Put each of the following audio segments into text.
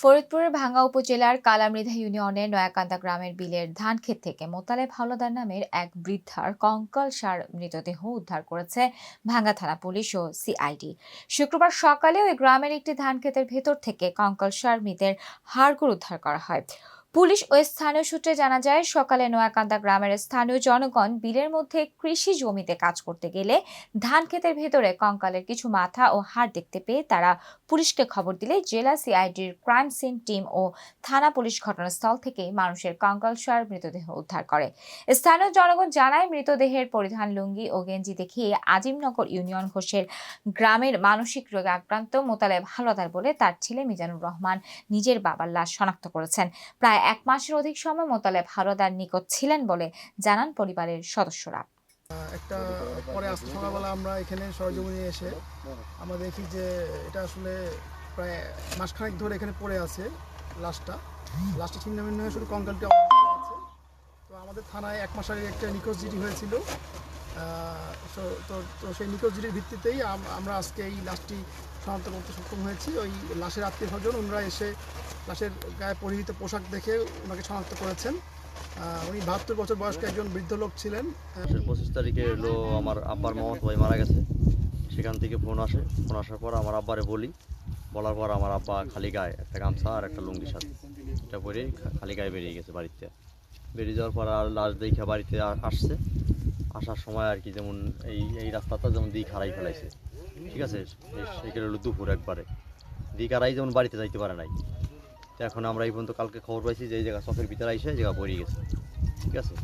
ফরিদপুরের ভাঙ্গা উপজেলার কালামৃধা ইউনিয়নের নয়াকান্দা গ্রামের বিলের ধান ক্ষেত থেকে মোতালেব হাওলাদার নামের এক বৃদ্ধার কঙ্কাল সার মৃতদেহ উদ্ধার করেছে ভাঙ্গা থানা পুলিশ ও সিআইডি। শুক্রবার সকালে ওই গ্রামের একটি ধান ক্ষেতের ভেতর থেকে কঙ্কাল সার মৃতের হাড়গুড় উদ্ধার করা হয়। পুলিশ ও স্থানীয় সূত্রে জানা যায়, সকালে নয়াকান্দা গ্রামের স্থানীয় জনগণ বিলের মধ্যে কৃষি জমিতে কাজ করতে গেলে ধান ক্ষেতের ভেতরে কঙ্কালের কিছু মাথা ও হাড় দেখতে পেয়ে তারা পুলিশকে খবর দিলে জেলা সিআইডির ক্রাইম সিন টিম ও থানা পুলিশ ঘটনাস্থল থেকে মানুষের কঙ্কাল কঙ্কালসার মৃতদেহ উদ্ধার করে। স্থানীয় জনগণ জানায়, মৃতদেহের পরিধান লুঙ্গি ও গেঞ্জি দেখিয়ে আজিমনগর ইউনিয়ন ঘোষের গ্রামের মানসিক রোগে আক্রান্ত মোতালেব হালদার বলে তার ছেলে মিজানুর রহমান নিজের বাবার লাশ শনাক্ত করেছেন। প্রায় এক মাসের অধিক সময় মোতালেব হালদার নিকট ছিলেন বলে জানান পরিবারের সদস্যরা। একটা পরে আজকে সকালবেলা আমরা এখানে সরজমিনে এসে আমরা দেখি যে এটা আসলে প্রায় মাসখানেক ধরে এখানে পড়ে আছে লাশটা। লাশটা ছিন্ন ভিন্ন হয়ে শুধু কঙ্কালটি আছে। তো আমাদের থানায় এক মাস আগে একটা নিখোঁজ জিডি হয়েছিল। তো তো সেই নিখোঁজ জিডির ভিত্তিতেই আম- আমরা আজকে এই লাশটি শনাক্ত করতে সক্ষম হয়েছি। ওই লাশের আত্মীয় স্বজন, ওনারা এসে লাশের গায়ে পরিহিত পোশাক দেখে ওনাকে শনাক্ত করেছেন। উনি বাহাত্তর বছর বয়স্ক একজন বৃদ্ধ লোক ছিলেন। পঁচিশ তারিখে হলো আমার আব্বার মামাত ভাই মারা গেছে। সেখান থেকে ফোন আসে। ফোন আসার পর আমার আব্বারে বলি। বলার পর আমার আব্বা খালি গায়ে একটা গামছা আর একটা লুঙ্গি সাথে এটা পরে খালি গায়ে বেরিয়ে গেছে বাড়িতে। বেরিয়ে যাওয়ার পর আর লাশ দেখে বাড়িতে আসছে। আসার সময় আর কি যেমন এই এই রাস্তাটা যেমন দিক হারাই ফেলাইছে। ঠিক আছে? হলো দুপুর একবারে। দিক হারাই যেমন বাড়িতে যাইতে পারে নাই। তো এখন আমরা এই পর্যন্ত কালকে খবর পাইছি যে এই জায়গা চকের ভিতরে এই জায়গা পড়ে গেছে। ঠিক আছে?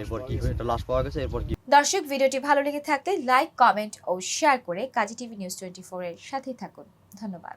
এরপর কি একটা লাশ পাওয়া গেছে, এরপর কি? দর্শক, ভিডিওটি ভালো লেগে থাকলে লাইক কমেন্ট ও শেয়ার করে Kazi TV news twenty four এর সাথেই থাকুন। ধন্যবাদ।